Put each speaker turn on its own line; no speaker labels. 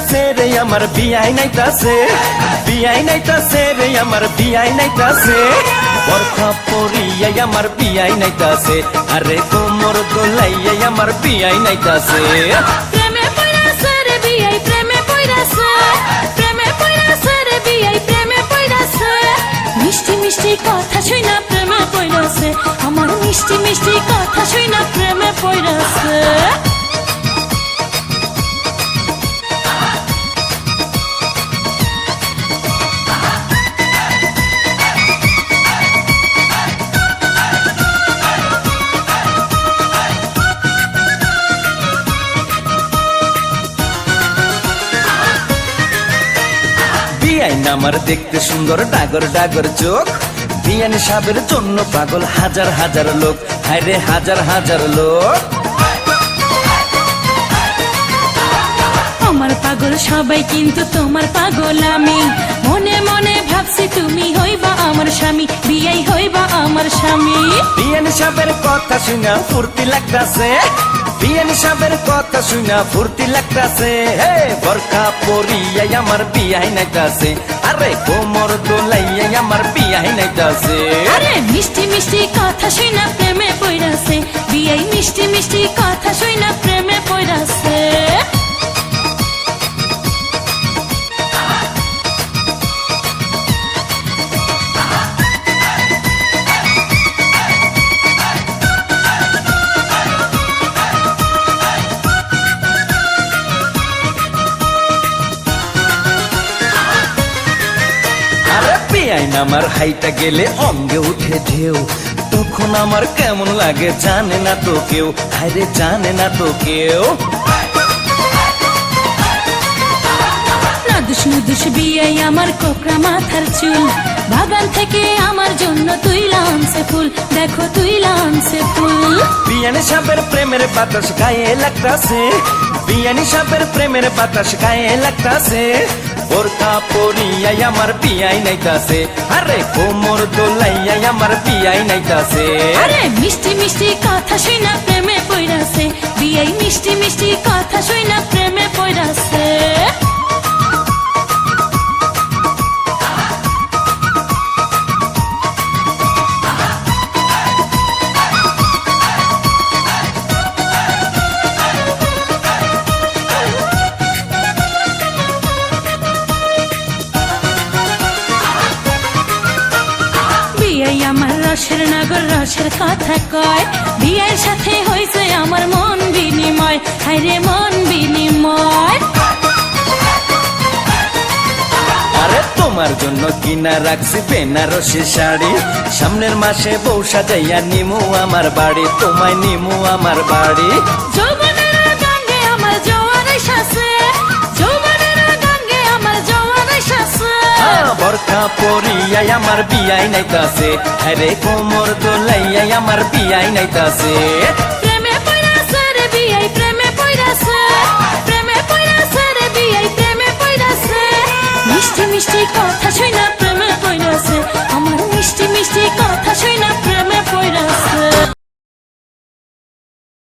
নাইতাছে রে আমার বিয়াই নাইতাছে বিয়াই নাইতাছে রে আমার বিয়াই নাইতাছে বরখা পরিয়াই আমার বিয়াই নাইতাছে আরে কোমর দোলাইয়াই আমার বিয়াই নাইতাছে
প্রেমে পড়াছে রে বিয়াই, প্রেমে পড়াছে বিয়াই, প্রেমে পড়াছে মিষ্টি মিষ্টি কথা শুই না প্রেমে পড়াছে আমার মিষ্টি মিষ্টি কথা শুই না প্রেমে পড়াছে
বিয়াইন আমার দেখতে সুন্দর, ডাগর ডাগর চোখ। বিয়ান সাবের জন্য পাগল হাজার হাজার লোক। হায়রে হাজার হাজার লোক।
আমার পাগল সবাই কিন্তু তোমার পাগল আমি। মনে মনে ভাবছি তুমি হইবা আমার স্বামী, বিয়াই হইবা আমার স্বামী।
বিয়ান সাবের কথা শুনা ফুর্তি লাগতাছে। বিয়ান সাবের কথা শুনা ফুর্তি লাগতাছে। হে বরখা পরিয়াই আমার বিয়াই নাইতাছে। আরে কোমর দোলাইয়াই আমার বিয়াই নাইতাছে।
আরে মিষ্টি মিষ্টি কথা শুই না প্রেমে পড়াছে বিয়াই মিষ্টি মিষ্টি কথা শুই না প্রেমে
বেআইন আমার হাইটা গেলে অঙ্গে উঠে ঢেউ। তখন আমার কেমন লাগে জানে না তো কেউ। আরে জানে না তো কেউ।
নুদুস বিয়াই আমার মাথার চুল। বাগান থেকে আমার জন্য তুই লামছে ফুল। দেখো তুই লামছে ফুল।
বিয়ানি সাপের প্রেমের বাতাস গায়ে লাগতাছে। বিয়ানি সাপের প্রেমের বাতাস গায়ে লাগতাছে। বোরকা পরিয়াই আমার বিয়াই নাইতাছে। আরে কোমর দোলাইয়াই আমার বিয়াই নাইতাছে।
আরে মিষ্টি মিষ্টি কথা শুই না প্রেমে পড়াছে বিয়াই মিষ্টি মিষ্টি বিয়াই আমার রসের নগর রসের কথা কয়। বিয়ের সাথে হয়েছে আমার মন বিনিময়। হায়রে মন বিনিময়।
আরে তোমার জন্য কিনা রাখছি বেনারসি শাড়ি। সামনের মাসে বউ সাজাইয়া নিমু আমার বাড়ি। তোমায় নিমু আমার বাড়ি।
যৌবনের গাঙ্গে আমার জোয়ার এসেছে
বরখা পরিয়াই আমার বিয়াই নাইতাছে। আরে কোমর দোলাইয়াই আমার বিয়াই নাইতাছে।